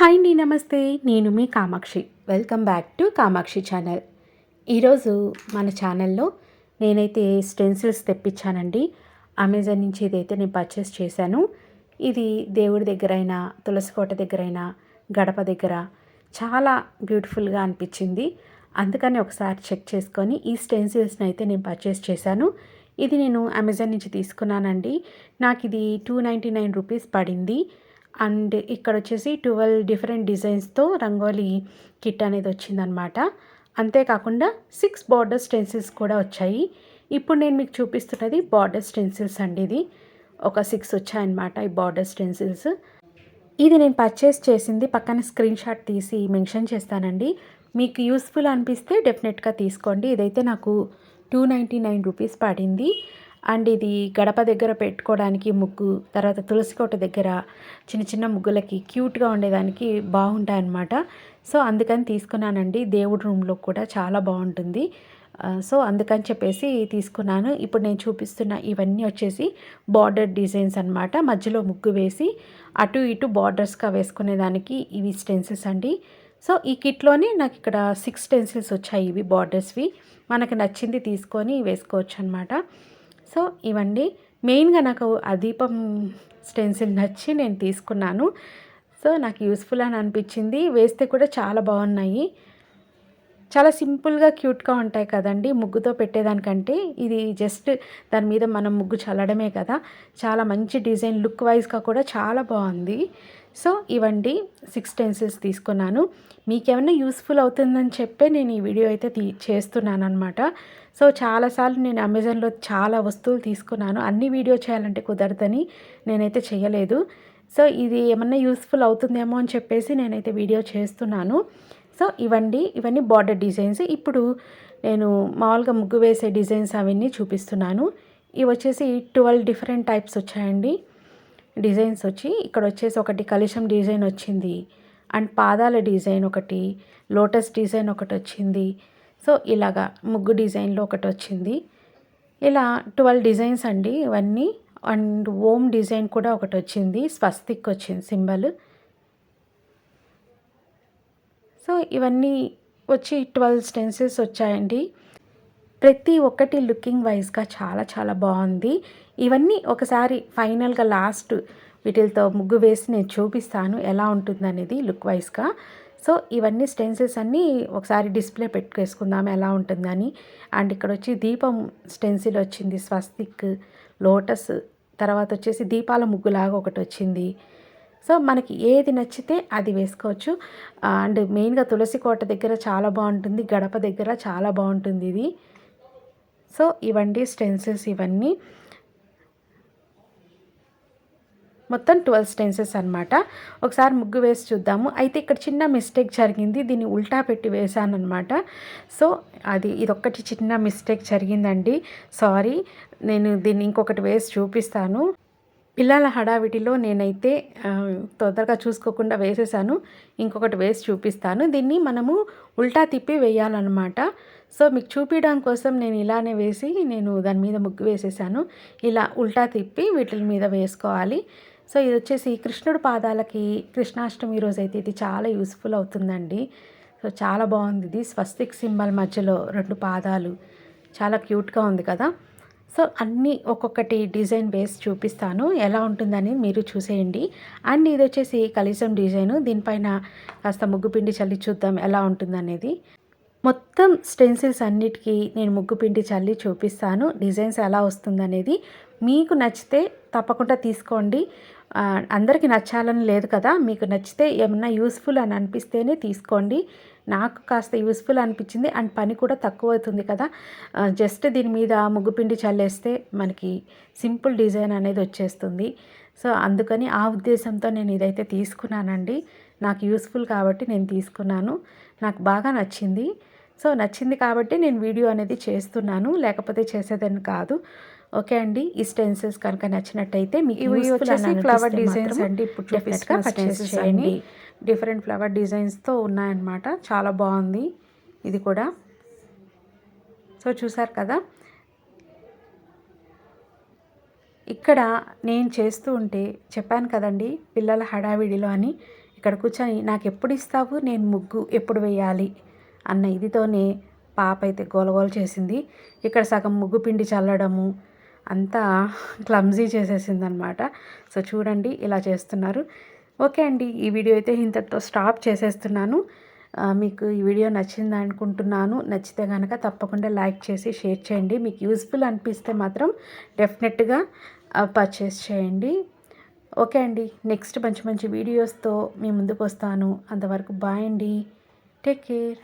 Hi అండి నమస్తే. నేను మీ Kamakshi. Welcome back to Kamakshi channel. ఈరోజు మన ఛానల్లో నేనైతే స్టెన్సిల్స్ తెప్పించానండి. అమెజాన్ నుంచి ఇదైతే నేను పర్చేస్ చేశాను. ఇది దేవుడి దగ్గర అయినా తులసికోట దగ్గర అయినా గడప దగ్గర చాలా బ్యూటిఫుల్గా అనిపించింది. అందుకని ఒకసారి చెక్ చేసుకొని ఈ స్టెన్సిల్స్ని అయితే నేను పర్చేస్ చేశాను. ఇది నేను అమెజాన్ నుంచి తీసుకున్నానండి. నాకు ఇది టూ నైంటీ నైన్ రూపీస్ పడింది. అండ్ ఇక్కడ వచ్చేసి ట్వెల్వ్ డిఫరెంట్ డిజైన్స్తో రంగోలీ కిట్ అనేది వచ్చిందనమాట అంతేకాకుండా సిక్స్ బార్డర్ స్టెన్సిల్స్ కూడా వచ్చాయి. ఇప్పుడు నేను మీకు చూపిస్తున్నది బార్డర్ స్టెన్సిల్స్ అండి ఇది. ఒక సిక్స్ వచ్చాయన్నమాట ఈ బార్డర్ స్టెన్సిల్స్. ఇది నేను పర్చేస్ చేసింది పక్కన స్క్రీన్ షాట్ తీసి మెన్షన్ చేస్తానండి. మీకు యూస్ఫుల్ అనిపిస్తే డెఫినెట్గా తీసుకోండి. ఇదైతే నాకు టూ నైంటీ నైన్ రూపీస్ పడింది. అండ్ ఇది గడప దగ్గర పెట్టుకోవడానికి ముగ్గు తర్వాత తులసి కోట దగ్గర చిన్న చిన్న ముగ్గులకి క్యూట్గా ఉండేదానికి బాగుంటాయి అన్నమాట సో అందుకని తీసుకున్నానండి. దేవుడి రూమ్లో కూడా చాలా బాగుంటుంది. సో అందుకని చెప్పేసి తీసుకున్నాను. ఇప్పుడు నేను చూపిస్తున్న ఇవన్నీ వచ్చేసి బార్డర్ డిజైన్స్ అనమాట మధ్యలో ముగ్గు వేసి అటు ఇటు బార్డర్స్గా వేసుకునేదానికి ఇవి స్టెన్సిల్స్ అండి. సో ఈ కిట్లోనే నాకు ఇక్కడ సిక్స్ స్టెన్సిల్స్ వచ్చాయి ఇవి బార్డర్స్వి. మనకు నచ్చింది తీసుకొని వేసుకోవచ్చు అనమాట సో ఇవండి. మెయిన్గా నాకు ఆ దీపం స్టెన్సిల్ నచ్చి నేను తీసుకున్నాను. సో నాకు యూస్ఫుల్ అని అనిపించింది. వేస్తే కూడా చాలా బాగున్నాయి. చాలా సింపుల్గా క్యూట్గా ఉంటాయి కదండి. ముగ్గుతో పెట్టేదానికంటే ఇది జస్ట్ దాని మీద మనం ముగ్గు చల్లడమే కదా. చాలా మంచి డిజైన్ లుక్ వైజ్గా కూడా చాలా బాగుంది. సో ఇవండి. సిక్స్ టెన్సిల్స్ తీసుకున్నాను. మీకేమైనా యూస్ఫుల్ అవుతుందని చెప్పే నేను ఈ వీడియో అయితే తీ చేస్తున్నాను అనమాట సో చాలాసార్లు నేను అమెజాన్లో చాలా వస్తువులు తీసుకున్నాను. అన్ని వీడియో చేయాలంటే కుదరదని నేనైతే చేయలేదు. సో ఇది ఏమన్నా యూస్ఫుల్ అవుతుందేమో అని చెప్పేసి నేనైతే వీడియో చేస్తున్నాను. సో ఇవండి ఇవన్నీ బార్డర్ డిజైన్స్. ఇప్పుడు నేను మామూలుగా ముగ్గు వేసే డిజైన్స్ అవన్నీ చూపిస్తున్నాను. ఇవి వచ్చేసి ట్వెల్వ్ డిఫరెంట్ టైప్స్ వచ్చాయండి. డిజైన్స్ వచ్చి ఇక్కడ వచ్చేసి ఒకటి కలుషం డిజైన్ వచ్చింది. అండ్ పాదాల డిజైన్ ఒకటి లోటస్ డిజైన్ ఒకటి వచ్చింది. సో ఇలాగా ముగ్గు డిజైన్లో ఒకటి వచ్చింది ఇలా ట్వెల్వ్ డిజైన్స్ అండి ఇవన్నీ. అండ్ ఓమ్ డిజైన్ కూడా ఒకటి వచ్చింది స్వస్తిక్ వచ్చింది సింబల్. సో ఇవన్నీ వచ్చి ట్వెల్వ్ స్టెన్సిల్స్ వచ్చాయండి. ప్రతి ఒక్కటి లుకింగ్ వైజ్గా చాలా చాలా బాగుంది. ఇవన్నీ ఒకసారి ఫైనల్గా లాస్ట్ వీటితో ముగ్గు వేసి నేను చూపిస్తాను ఎలా ఉంటుందనేది లుక్ వైజ్గా. సో ఇవన్నీ స్టెన్సిల్స్ అన్నీ ఒకసారి డిస్ప్లే పెట్టుకేసుకుందాం ఎలా ఉంటుందని. అండ్ ఇక్కడ వచ్చి దీపం స్టెన్సిల్ వచ్చింది స్వస్తిక్ లోటస్ తర్వాత వచ్చేసి దీపాల ముగ్గులాగా ఒకటి వచ్చింది సో మనకి ఏది నచ్చితే అది వేసుకోవచ్చు. అండ్ మెయిన్గా తులసి కోట దగ్గర చాలా బాగుంటుంది గడప దగ్గర చాలా బాగుంటుంది ఇది. సో ఇవండి స్టెన్సిల్స్ ఇవన్నీ. మొత్తం ట్వెల్వ్ స్టెన్సెస్ అనమాట ఒకసారి ముగ్గు వేసి చూద్దాము. అయితే ఇక్కడ చిన్న మిస్టేక్ జరిగింది. దీన్ని ఉల్టా పెట్టి వేసాను అనమాట సో అది ఇదొక్కటి చిన్న మిస్టేక్ జరిగిందండి. సారీ నేను దీన్ని ఇంకొకటి వేసి చూపిస్తాను. పిల్లల హడావిడిలో నేనైతే తొందరగా చూసుకోకుండా వేసేసాను ఇంకొకటి వేసి చూపిస్తాను. దీన్ని మనము ఉల్టా తిప్పి వేయాలన్నమాట. సో మీకు చూపించడం కోసం నేను ఇలానే వేసి నేను దాని మీద ముగ్గు వేసేసాను ఇలా ఉల్టా తిప్పి వీటి మీద వేసుకోవాలి. సో ఇది వచ్చేసి కృష్ణుడి పాదాలకి కృష్ణాష్టమి రోజైతే ఇది చాలా యూస్ఫుల్ అవుతుందండి. సో చాలా బాగుంది ఇది. స్వస్తిక్ సింబల్ మధ్యలో రెండు పాదాలు. చాలా క్యూట్గా ఉంది కదా. సో అన్నీ ఒక్కొక్కటి డిజైన్ బేస్ చూపిస్తాను. ఎలా ఉంటుందని మీరు చూసేయండి. అండ్ ఇది వచ్చేసి కలిసం డిజైను. దీనిపైన కాస్త ముగ్గు పిండి చల్లి చూద్దాం ఎలా ఉంటుందనేది. మొత్తం స్టెన్సిల్స్ అన్నిటికీ నేను ముగ్గు పిండి చల్లి చూపిస్తాను. డిజైన్స్ ఎలా వస్తుందనేది. మీకు నచ్చితే తప్పకుండా తీసుకోండి. అందరికీ నచ్చాలని లేదు కదా మీకు నచ్చితే ఏమన్నా యూస్ఫుల్ అని అనిపిస్తేనే తీసుకోండి. నాకు కాస్త యూస్ఫుల్ అనిపించింది అండ్ పని కూడా తక్కువ అవుతుంది కదా జస్ట్ దీని మీద ముగ్గు పిండి చల్లేస్తే మనకి సింపుల్ డిజైన్ అనేది వచ్చేస్తుంది. సో అందుకని ఆ ఉద్దేశంతో నేను ఇదైతే తీసుకున్నానండి. నాకు యూస్ఫుల్ కాబట్టి నేను తీసుకున్నాను. నాకు బాగా నచ్చింది. సో నచ్చింది కాబట్టి నేను వీడియో అనేది చేస్తున్నాను లేకపోతే చేసేదని కాదు. ఓకే అండి ఈ స్టెన్సిల్స్ కనుక నచ్చినట్టయితే మీకు వచ్చేసి designs మాత్రం అండి. ఇప్పుడు డెఫినెట్గా పర్చేస్ చేయండి. డిఫరెంట్ ఫ్లవర్ డిజైన్స్తో ఉన్నాయన్నమాట. చాలా బాగుంది ఇది కూడా. సో చూసారు కదా? ఇక్కడ నేను చేస్తూ ఉంటే చెప్పాను కదండి పిల్లల హడావిడిలో అని ఇక్కడ కూర్చొని నాకు ఎప్పుడు ఇస్తావు? నేను ముగ్గు ఎప్పుడు వేయాలి? అన్న ఇదితోనే పాప అయితే గోలగోల చేసింది. ఇక్కడ సగం ముగ్గు పిండి చల్లడము అంతా క్లమ్జీ చేసేసింది అనమాట సో చూడండి ఇలా చేస్తున్నారు. ఓకే అండి ఈ వీడియో అయితే ఇంతటితో స్టాప్ చేసేస్తున్నాను. మీకు ఈ వీడియో నచ్చింది అనుకుంటున్నాను. నచ్చితే కనుక తప్పకుండా లైక్ చేసి షేర్ చేయండి. మీకు యూస్ఫుల్ అనిపిస్తే మాత్రం డెఫినెట్గా పర్చేస్ చేయండి. ఓకే అండి నెక్స్ట్ మంచి మంచి వీడియోస్తో మీ ముందుకు వస్తాను. అంతవరకు బాయ్ అండి. Take care.